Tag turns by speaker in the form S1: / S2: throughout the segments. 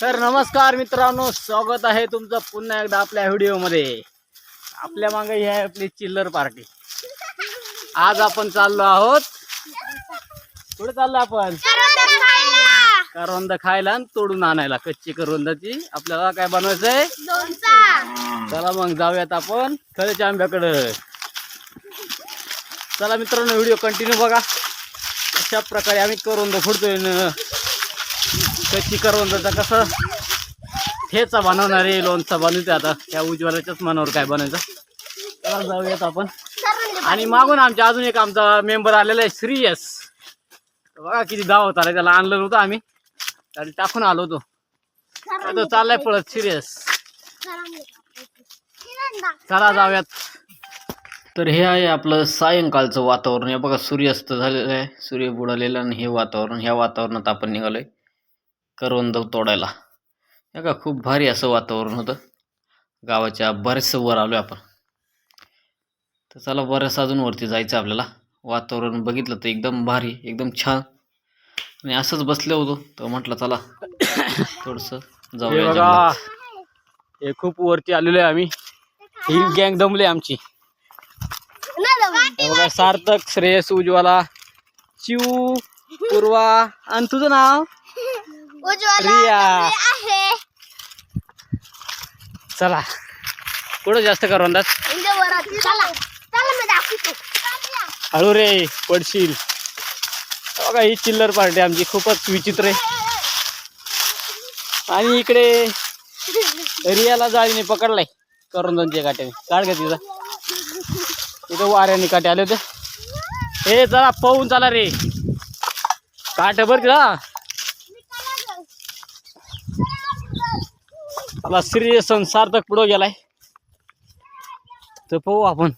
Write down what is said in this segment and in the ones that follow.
S1: तर नमस्कार मित्रांनो स्वागत आहे तुमचं पुन्हा एकदा आपल्या व्हिडिओमध्ये. आपल्या मागे ही आहे आपली चिल्लर पार्टी. आज आपण चाललो आहोत. कुठे चाललो आपण? करवंद खायला आणि तोडून आणायला कच्ची करवंदाची. आपल्याला काय बनवायचंय? चला मग जाऊयात आपण खरेच्या आंब्याकडं. चला मित्रांनो व्हिडिओ कंटिन्यू बघा. अशा प्रकारे आम्ही करवंद फोडतोय न. कच्ची करवंदाचा कसं? ठेचा बनवणार आहे लोणचा बनवते आता. त्या उज्ज्वलाच्याच मनावर काय बनायचं चला जाऊयात आपण. आणि मागून आमच्या अजून एक आमचा मेंबर आलेला आहे श्रीयस. बघा किती दावत आला त्याला आणलं होतं आम्ही. त्याला टाकून आलो होतो. तो चाललाय पळत सिरियस चला जाऊयात. तर हे आहे आपलं सायंकाळचं वातावरण. हे बघा सूर्यास्त झालेलं आहे. सूर्य बुडालेला आणि हे वातावरण. ह्या वातावरणात आपण निघालोय करवंद तोडायला. हे का खूप भारी असं वातावरण होतं. गावाच्या बरेचसं वर आलोय आपण. तर चला बऱ्याच अजून वरती जायचं आपल्याला. वातावरण बघितलं तर एकदम भारी एकदम छान. आणि असंच बसलो होतो तर म्हटलं चला थोडंसं जाऊया.
S2: हे खूप वरती आलेलो आहे आम्ही. ही गँग दमली आमची. बघा सार्थक श्रेयस उज्ज्वला. चिऊ पूर्वा आणि तुझं नाव? रिया. चला. कुठं जास्त करवंदात हळू रे पडशील. बघा ही चिल्लर पार्टी आमची खूपच विचित्र आहे. आणि इकडे रियाला जाळीने पकडलाय. करवंदांच्या काट्याने काढ का तिचा तिथं वाऱ्याने काटे आले होते. हे चला पाहून चला रे. काट बर तिला. मला सिरियस सार्थक पुढं गेलाय. तर पाहू आपण.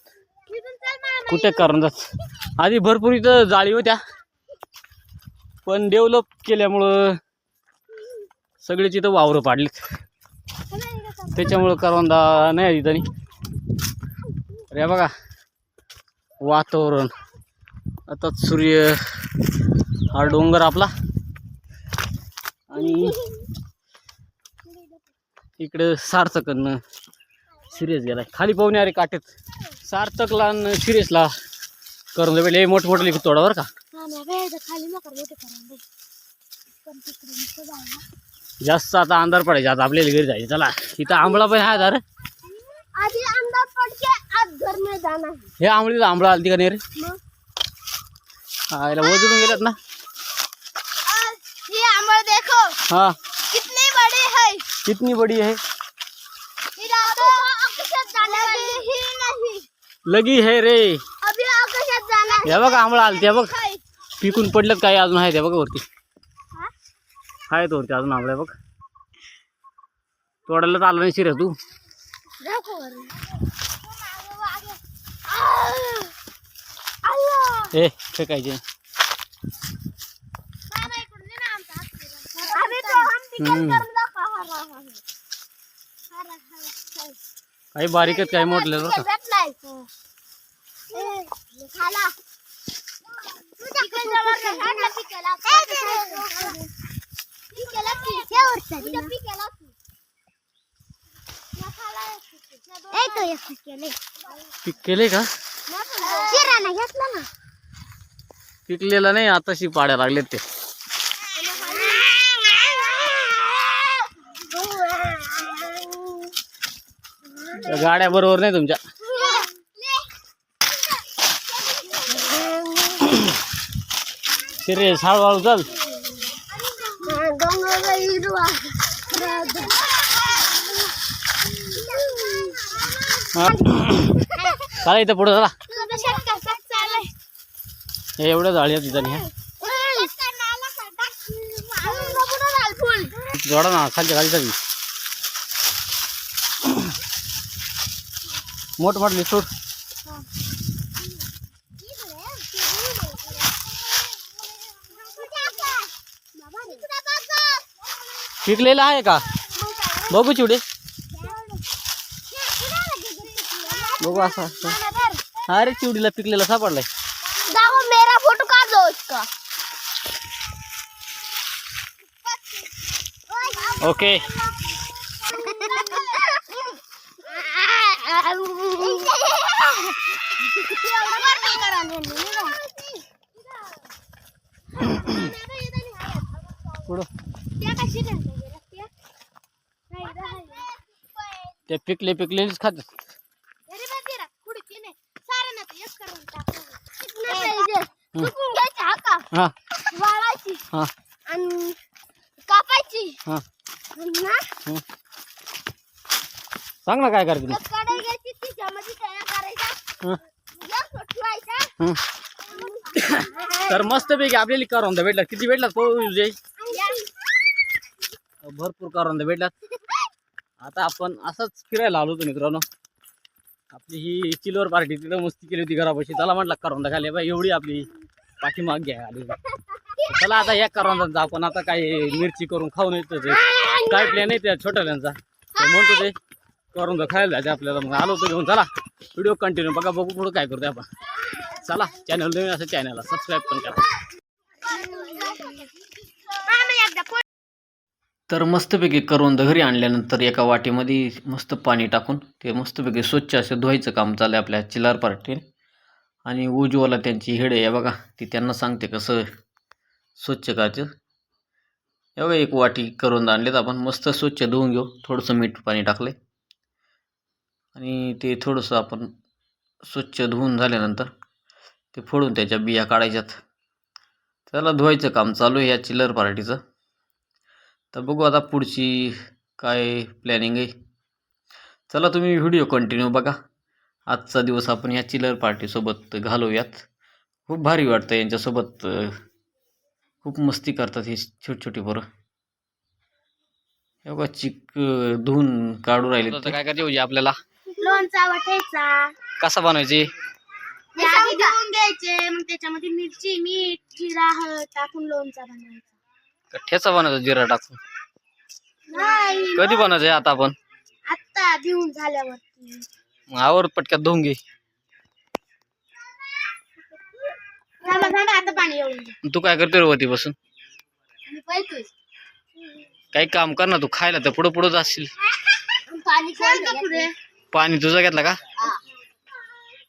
S2: कुठे करंजात आधी भरपूर इथं जाळी होत्या. पण डेव्हलप केल्यामुळं सगळीच इथं वावरं पाडलीत. त्याच्यामुळं करवंदा नाही आली त्यांनी अरे बघा. वातावरण. आता सूर्य हा डोंगर आपला. आणि इकडे सार्थकडनं सिरियस गेलाय. खाली पाहुणे अरे काटेत सार्थकला आणि सिरियसला करून पहिले मोठमोठे तोडा बरं का. जास्त आता अंधार पडायचा. आता आपल्याला घरी जायचं. चला इथं आंबळा पण आहे अरे
S3: है
S1: हे आंबळीला आंबळा आलती का नाही रे? हा गेल्यात ना.
S3: ये देखो
S1: हा.
S3: कितनी बड़ी है
S1: कितनी बडी
S3: है ही
S1: लगी है रे.
S3: अभी आकाशात जाना
S1: हे बघ, आंबळा आलती, हे बघ.
S3: है
S1: पिकून पडलं काय अजून आहे ते बघ वरती.
S3: हा?
S1: वरती अजून आंबळ्या, बघ. तोडायला तू. ए फेकायचे
S3: कहा रहा हरा हरा
S1: काही बारीक आहेत काही मोठले बरं का
S3: भेटलाय ए, खाला चिकन जवळ खाला पिकेला पिकेला पिकेला पिकेला ए तो एक पिकेले
S1: का?
S3: किराणा घेतला ना.
S1: पिकलेला नाही आताशी पाड्या लागलेत ते. गाड्या बरोबर नाही तुमच्या. सिरियस हळूहळू चल. हा. चला इथं पुढं चला. हे एवढं जाळी आहे तिथं ह्या जोडा ना खालच्या खाली चालली मोठ मोठली सोड पिकलेलं आहे का? बघू चिवडे. बघू असं असं. अरे चिवडीला पिकलेला सापडलाय.
S3: मेरा फोटो काढ दो इसका?
S2: ओके. ते पिकले पिकलेलीच खातात हा.
S3: वाळायची
S2: हा.
S3: आणि कापायची.
S2: हा.
S3: ना
S2: सांग ना काय करते
S3: एक कढई घ्यायची तिच्यामध्ये तयार करायचा.
S2: हं.
S3: गॅस ठेवायचा.
S2: हं. तर मस्त पैकी आपल्याला करवंद भेटला. किती भेटलात पाहू जय भरपूर करवंद भेटलात. आता आपण असंच फिरायला आलो होतो मित्रांनो. आपली ही चिलवर पार्टी तिथं मस्ती केली होती घरापाशी. चला म्हटलं करवंद खाली. बाई एवढी आपली. पाठीमाग घ्या आली चला आता या जा आपण आता काही मिरची करून खाऊन येतो ते. काय प्लॅन आहे त्या छोट्याल्यांचा? म्हणतो ते करवंद खायला जायचं आपल्याला. मग आलो होतो घेऊन चला. व्हिडिओ कंटिन्यू बघा बघू पुढं काय करतोय आपण. चला चॅनल नवीन असं चॅनलला सबस्क्राईब पण करा.
S4: तर मस्तपैकी करवंद घरी आणल्यानंतर एका वाटीमध्ये मस्त पाणी टाकून ते मस्तपैकी स्वच्छ असं धुवायचं काम चाललं आहे आपल्या चिलार पार्टीने आणि उज्ज्वला त्यांची हेड आहे बघा. ती त्यांना सांगते कसं स्वच्छ करायचं. एवढं बघा एक वाटी करून आणलेत आपण. मस्त स्वच्छ धुवून घेऊ. थोडंसं मीठ पाणी टाकले आणि ते थोडंसं आपण स्वच्छ धुवून झाल्यानंतर ते फोडून त्याच्या बिया काढायच्यात. त्याला धुवायचं काम चालू आहे या चिल्लर पार्टीचं. तर बघू आता पुढची काय प्लॅनिंग आहे. चला तुम्ही व्हिडिओ कंटिन्यू बघा. आजचा दिवस आपण या चिलर पार्टीसोबत घालवूयात खूप भारी वाटतं यांच्यासोबत खूप मस्ती करतात ही छोटी छोटी पोरं. हे बघा चिक धुवून काढू राहिले ते.
S2: काय करायचे आपल्याला?
S3: लोणचा
S2: कसा बनवायची?
S3: ते आधी धुवून घ्यायचे मग त्याच्यामध्ये मिरची मीठ जिरा हळद टाकून लोणचा बनवायचा.
S2: का ठेचा बनवायचा जिरा टाकून?
S3: नाही
S2: कधी बनवायचं आता आपण?
S3: आत्ता धुवून झाल्यावरती.
S2: मग आवर पटक्यात धुवून घे. तू काय करते वरती बसून काही काम कर ना तू खायला तर पुढं पुढं जाशील.
S3: पाणी
S2: तुझं घेतलं का?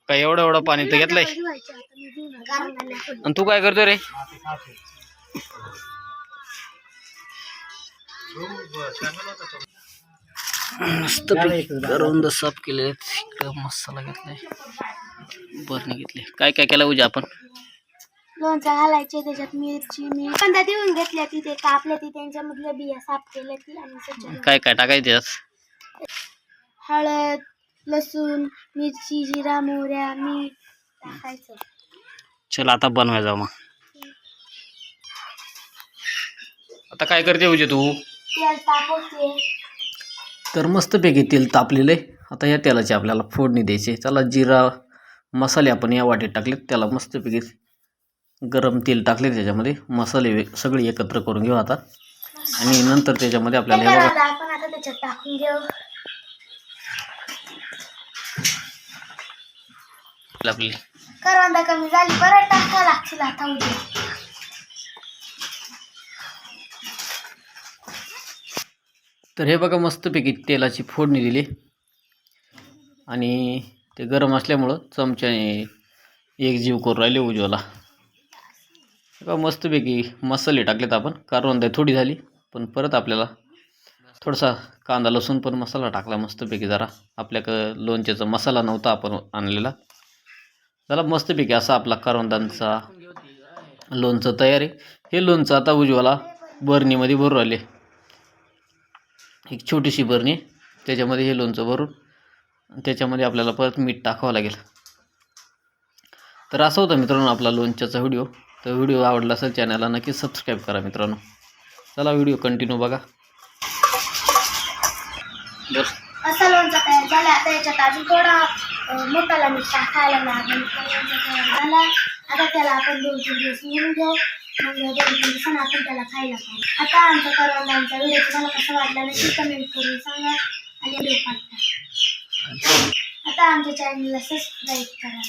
S2: काय एवढं एवढं पाणी तर घेतलंय. आणि तू काय करतोय रे?
S4: मस्त करवंद साफ केले इकडं मसाला घेतलाय. बरणी घेतली. काय काय केलं उद्या आपण?
S3: लोणचं घालायचे त्याच्यात मिरची मीठ. कांदा देऊन घेतल्या तिथे कापल्या ती त्यांच्यामधल्या बिया साफ केल्या ती आणि स्वच्छ
S2: काय काय टाकायचं त्यात?
S3: हळद लसूण मिरची जिरा मोहऱ्या मीठ टाकायचं.
S2: चल आता बनवायला जाऊ मग. आता काय करते उजे तू?
S3: तेल तापवते.
S4: तर मस्तपैकी तेल तापलेलं आहे. आता या तेलाची आपल्याला फोडणी द्यायची. चला जिरा मसाले आपण या वाटीत टाकलेत. त्याला मस्तपैकी गरम तेल टाकले त्याच्यामध्ये. मसाले सगळे एकत्र करून घेऊ आता. आणि नंतर त्याच्यामध्ये आपल्याला हे बघा.
S3: टाकून घेऊ.
S2: आपली
S3: करवंदा कमी झाली. परत टाका लागतील आता उद्या.
S4: तर हे बघा मस्तपैकी तेलाची फोडणी दिली. आणि ते गरम असल्यामुळं चमच्याने एक जीव करून राहिले उज्ज्वला का मस्तपैकी मसाले टाकलेत आपण. कारवंदा थोडी झाली पण परत आपल्याला थोडासा कांदा लसूण पण मसाला टाकला मस्तपैकी जरा. आपल्याकडं लोणच्याचा मसाला नव्हता आपण आणलेला. जरा मस्तपैकी असा आपला करवंदांचा लोणचं तयार. आहे हे लोणचं आता उज्ज्वला बरणीमध्ये भरून राहिले. एक छोटीशी बरणी त्याच्यामध्ये हे लोणचं भरून त्याच्यामध्ये आपल्याला परत मीठ टाकावं लागेल. तर असं होतं मित्रांनो आपला लोणच्याचा व्हिडिओ. तर व्हिडिओ आवडला असेल चॅनलला नक्की सबस्क्राईब करा मित्रांनो. चला व्हिडिओ कंटिन्यू बघा.
S3: असा लोणचा तयार झाला आता याच्यात अजून थोडा मोठाला मीठ टाकायला झाला आता त्याला आपण दोन तीन दिवस घेऊ. मग दोन तीन आपण त्याला खायला आता आमचा आमचा व्हिडिओ तुम्हाला कसा वाटला नक्की कमेंट करून सांगा. आणि पाठवा आता आमच्या चॅनलला सबस्क्राईब करा.